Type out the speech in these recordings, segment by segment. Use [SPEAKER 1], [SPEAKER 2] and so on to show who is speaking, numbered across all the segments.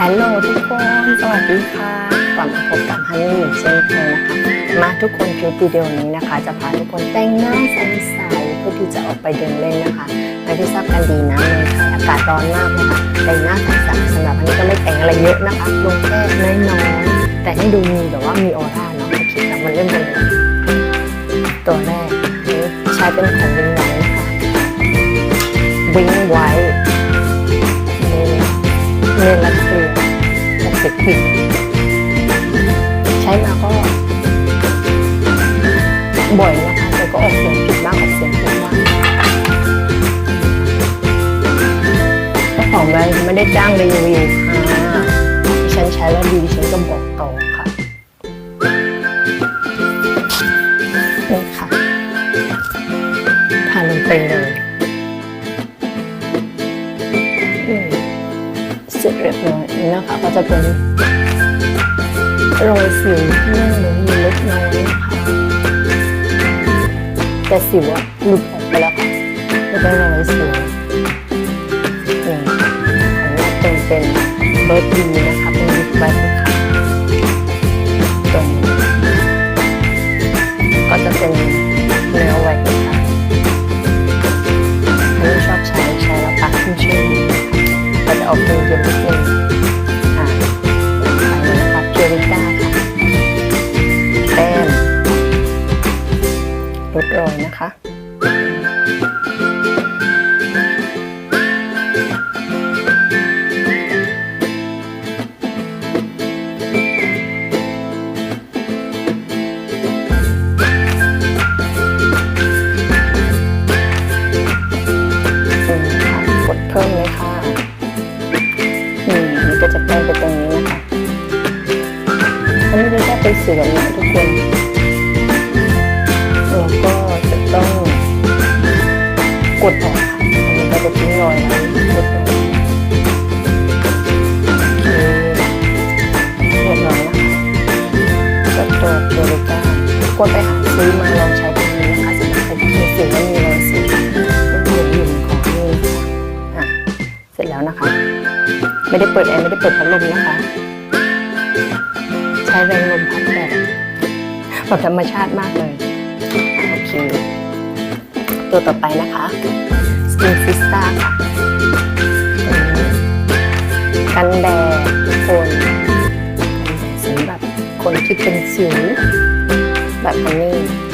[SPEAKER 1] ฮัลโหลทุกคน สวัสดีค่ะ กลับมาพบกับฮันนี่อีกเช่นเคยนะคะ มาทุกคนคลิปวิดีโอนี้นะคะ จะพาทุกคนแต่งหน้าใสๆเพื่อที่จะออกไปเดินเล่นนะคะและที่ทราบกันดีนะเมืองไทยอากาศร้อนมากนะคะแต่งหน้าใสๆสำหรับฮันนี่ก็ไม่แต่งอะไรเยอะนะคะ ลงแค่น้อยๆแต่ให้ดูมีแบบว่ามีออร่าเนาะโอเคค่ะมันเริ่มกันเลยตัวแรกนนี้ใช้เป็นของวิงไว้นะคะวิงไว้เมลัสซี ยหกผิดใช้มาก็บ่อยนะคะแต่ก็ออกเสียงผิดบ้างออกเสียงถูกบ้างเจ้าของแม่ไม่ได้จ้างรีวิวค่ะดิฉันใช้แล้วดีฉันก็บอก จะเป็นรอยสิวที่หน้าหนูมีเล็กน้อยนะคะแต่สิวอะหลุดออกไปแล้วค่ะไม่เป็นรอยสิวนี่ขออนุญาตเติมเป็นเบิร์ดดีนะคะเป็นลิปไบท์ค่ะตรงนี้ก็จะเป็น มันก็จะแป้งไปตรงนี้นะคะไม่ได้แค่เป็นสีแบบนี้ทุกคนเราก็จะต้องกดออกอันนี้ก็จะทิ้งรอยแล้กดออกเคเรียบร้อยนะคะก็ตัวเจลิก้าก็ไปหาซื้อมาล ไม่ได้เปิดแอร์ไม่ได้เปิดพัดลมนะคะ ใช้แรงลมพัดแบบแบบธรรมชาติมากเลยโอเคตัวต่อไปนะคะ Skin Vista ค่ะกันแดดทุกคนกันแดดสำหรับคนที่เป็นสิวแบบนนี้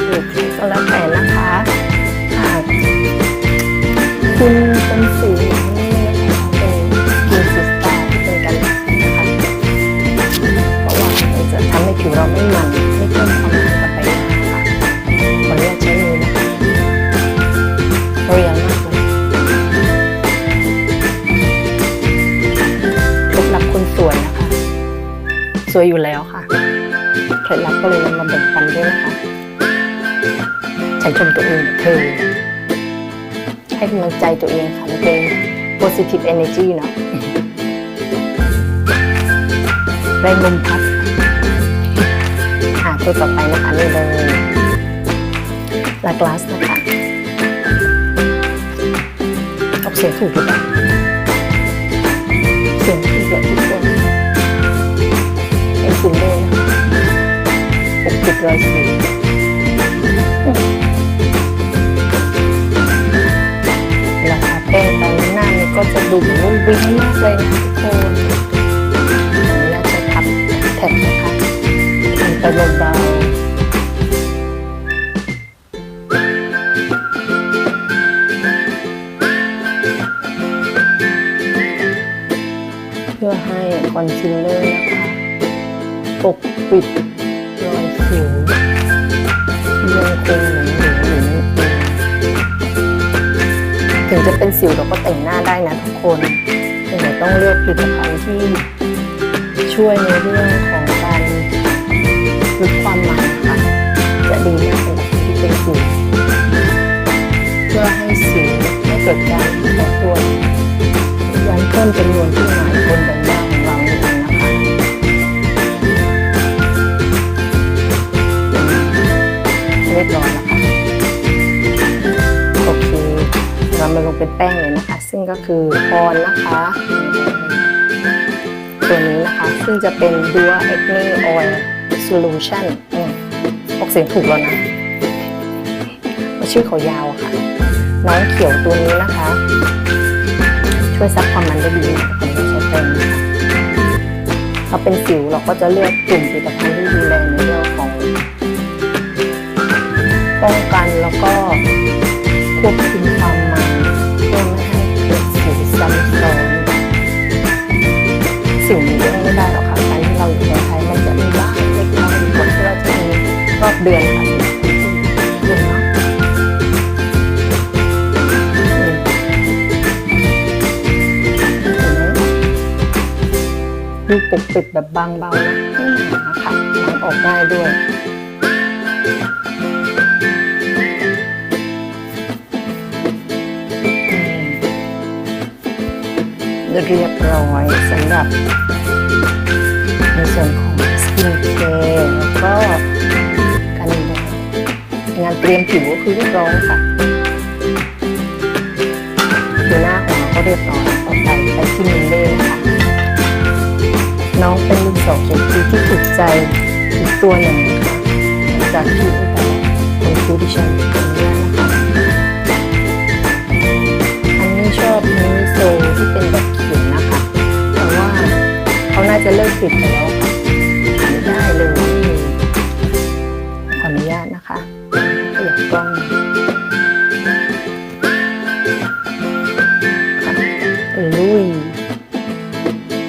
[SPEAKER 1] หรือใครก็แล้วแต่ สวยอยู่แล้วค่ะเคล็ดลับก็เลยนำมาแบ่งปันด้วยนะคะ ฉันชมตัวเองเธอ ให้กำลังใจตัวเองค่ะมันเป็น positive energy เนาะแรงลมพัดค่ะตัวต่อไปนะคะนี่เลยลากลาสนะคะออกเสียงถูกหรือเปล่า ปกปิดรอยสิวราคาแป้งตอนหน้านี่ก็จะดูรุ่งวิ่งมากเลยนะทุกคนเราจะทับแท็บนะคะทำไปเบาๆเพื่อให้คอนซีลเลอร์นะคะปกปิด ผิวยังคงเหลืองเหลืองอยู่นั่นเองถึงจะเป็นสิวเราก็แต่งหน้าได้นะทุกคนแต่ต้องเลือกผลิตภัณฑ์ที่ช่วยในเรื่องของการลดความมันค่ะจะดี มาลงเป็นแป้งเลยนะคะ ซึ่งก็คือพรนะคะ ตัวนี้นะคะ ซึ่งจะเป็น Dual Acne Oil Solution อืมออกเสียงถูกแล้วนะชื่อเขายาวค่ะ น้องเขียวตัวนี้นะคะ ช่วยซับความมันได้ดีนะคนที่ใช้เป็นนะคะถ้าเป็นสิวเราก็จะเลือกกลุ่มผลิตภัณฑ์ที่ดูแลในเรื่องของป้องกันแล้วก็ควบคุมความ สิวซ้ำซ้อนสิวมีเองไม่ได้หรอกค่ะการที่เราอยู่ในไทยมันจะมีบ้างเล็กน้อยกว่าที่เราจะมีรอบเดือนค่ะเห็นไหมดูปกปิดแบบบางเบานะไม่หนาค่ะล้างออกง่ายด้วย เรียบร้อยสำหรับในส่วนของสกินแคร์แล้วก็กันแดดงานเตรียมผิวก็คือเรียบร้อยค่ะผิวหน้าของเราก็เรียบร้อยต่อไปไปที่มินเล่ค่ะ น้องเป็นลูกสาวเขียนคิ้วที่ถูกใจอีกตัวหนึ่งจากที่อุตส่าห์ทำคิ้วดิฉันเป็นเรื่องนะคะอันนี้ชอบมินิโซที่เป็นแบบ จะเลิกติดแล้วค่ะไม่ได้เลยขออนุญาตนะคะขยับกล้องค่ะลุย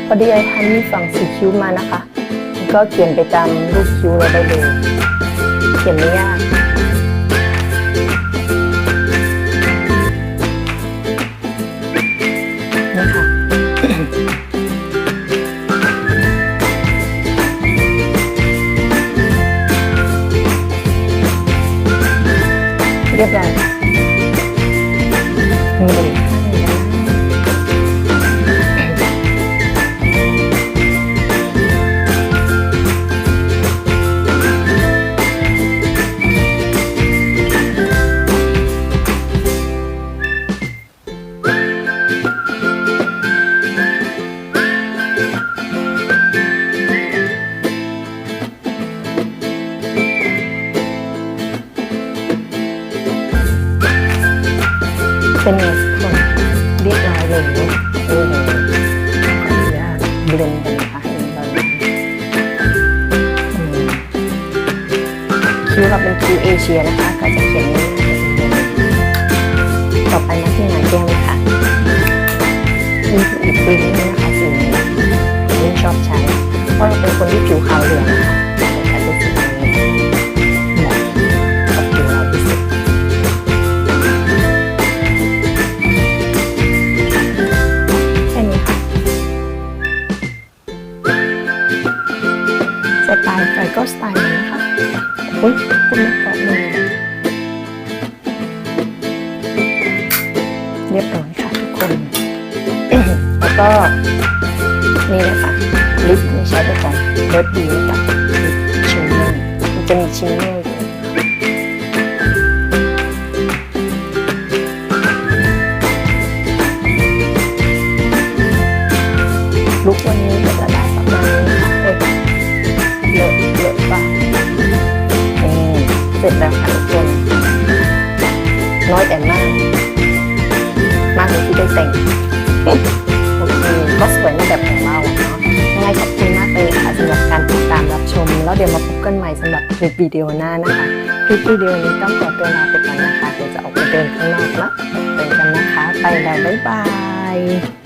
[SPEAKER 1] พอดีไอ้ฮันนี่ฝั่งสีคิ้วมานะคะ ก็เขียนไปตามรูปคิ้วเราได้เลย เขียนไม่ยาก คิ้วเราเป็นคิ้วเอเชียนะคะ ก็จะเขียนต่อไปมาที่หานแก้มนะคะมีอีกปีนึงนะคะสีนี้ยิ่งชอบใช้ เพราะเราเป็นคนที่ผิวขาวเหลืองนะคะ เรียบร้อยค่ะทุกคน แล้วก็นี่นะคะลิปนี่ใช้เป็นของเบิร์ดดีกับลิปชิมเนอร์มันจะมีชิมเนอร์ โอเคก็สวยในแบบของเราอะเนาะยังไงขอบคุณมากเลยค่ะสำหรับการติดตามรับชม แล้วเดี๋ยวมาพบกันใหม่สำหรับคลิปวิดีโอหน้านะคะคลิปวิดีโอนี้ต้องขอตัวลาไปก่อนนะคะเดี๋ยวจะออกไปเดินข้างนอกแล้วเจอกันนะคะ ไปแล้วบ๊ายบาย